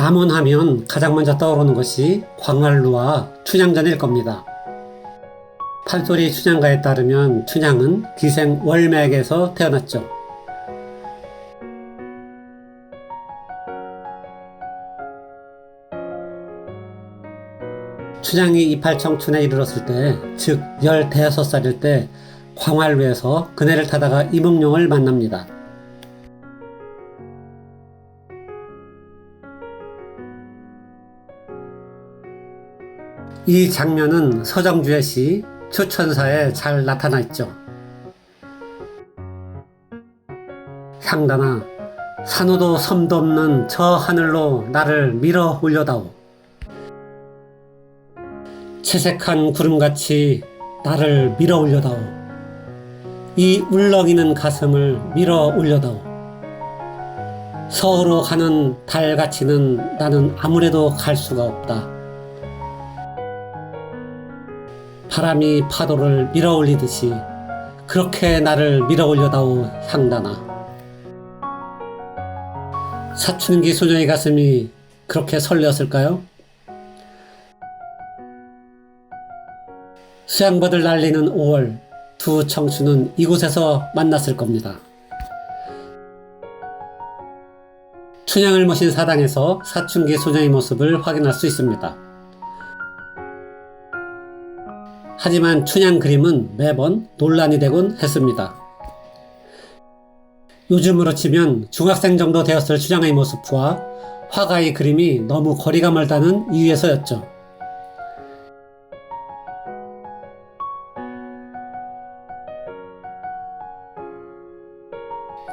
남원하면 가장 먼저 떠오르는 것이 광활루와 춘향전일 겁니다. 판소리 춘향가에 따르면 춘향은 기생 월맥에서 태어났죠. 춘향이 이팔 청춘에 이르렀을 때, 즉 15살일 때 광활루에서 그네를 타다가 이몽룡을 만납니다. 이 장면은 서정주의 시 추천사에 잘 나타나 있죠. 향단아, 산호도 섬도 없는 저 하늘로 나를 밀어 올려다오. 채색한 구름같이 나를 밀어 올려다오. 이 울렁이는 가슴을 밀어 올려다오. 서울로 가는 달같이는 나는 아무래도 갈 수가 없다. 바람이 파도를 밀어 올리듯이 그렇게 나를 밀어 올려다오 향단아. 사춘기 소녀의 가슴이 그렇게 설레었을까요? 수양버들 날리는 5월 두 청춘은 이곳에서 만났을 겁니다. 춘향을 모신 사당에서 사춘기 소녀의 모습을 확인할 수 있습니다. 하지만 춘향 그림은 매번 논란이 되곤 했습니다. 요즘으로 치면 중학생 정도 되었을 춘향의 모습과 화가의 그림이 너무 거리가 멀다는 이유에서였죠.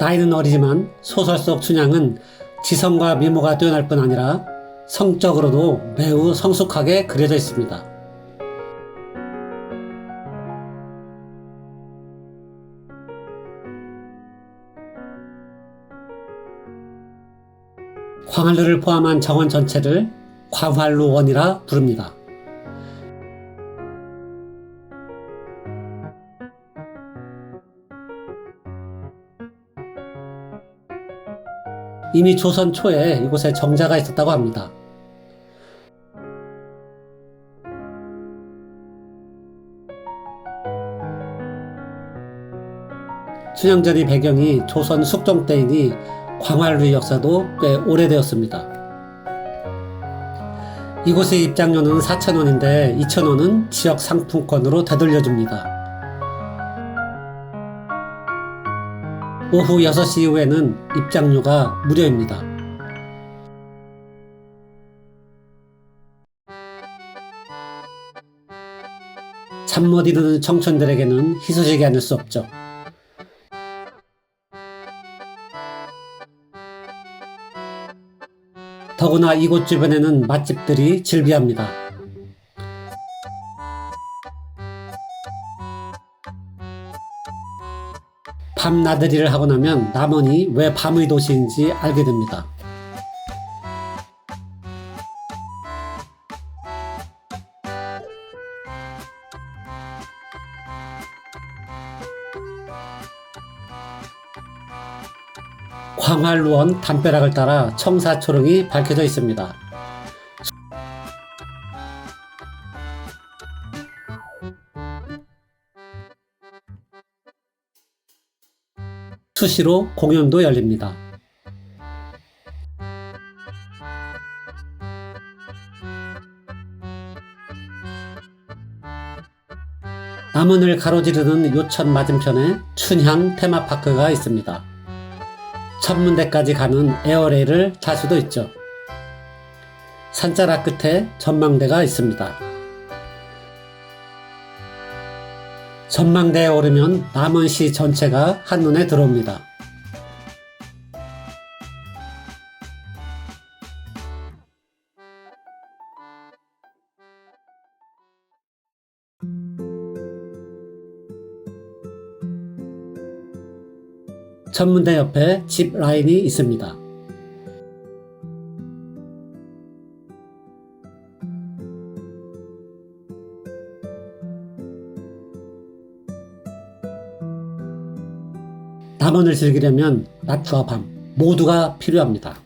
나이는 어리지만 소설 속 춘향은 지성과 미모가 뛰어날 뿐 아니라 성적으로도 매우 성숙하게 그려져 있습니다. 광활루를 포함한 정원 전체를 광활루원이라 부릅니다. 이미 조선 초에 이곳에 정자가 있었다고 합니다. 춘향전의 배경이 조선 숙종 때이니 광활루의 역사도 꽤 오래되었습니다. 이곳의 입장료는 4,000원인데 2,000원은 지역 상품권으로 되돌려줍니다. 오후 6시 이후에는 입장료가 무료입니다. 잠 못 이루는 청춘들에게는 희소식이 아닐 수 없죠. 더구나 이곳 주변에는 맛집들이 즐비합니다. 밤 나들이를 하고 나면 남원이 왜 밤의 도시인지 알게 됩니다. 광활루원 담벼락을 따라 청사초롱이 밝혀져 있습니다. 수시로 공연도 열립니다. 남원을 가로지르는 요천 맞은편에 춘향 테마파크가 있습니다. 천문대까지 가는 에어레일을 탈 수도 있죠. 산자락 끝에 전망대가 있습니다. 전망대에 오르면 남원시 전체가 한눈에 들어옵니다. 전문대 옆에 집 라인이 있습니다. 남원을 즐기려면 낮과 밤 모두가 필요합니다.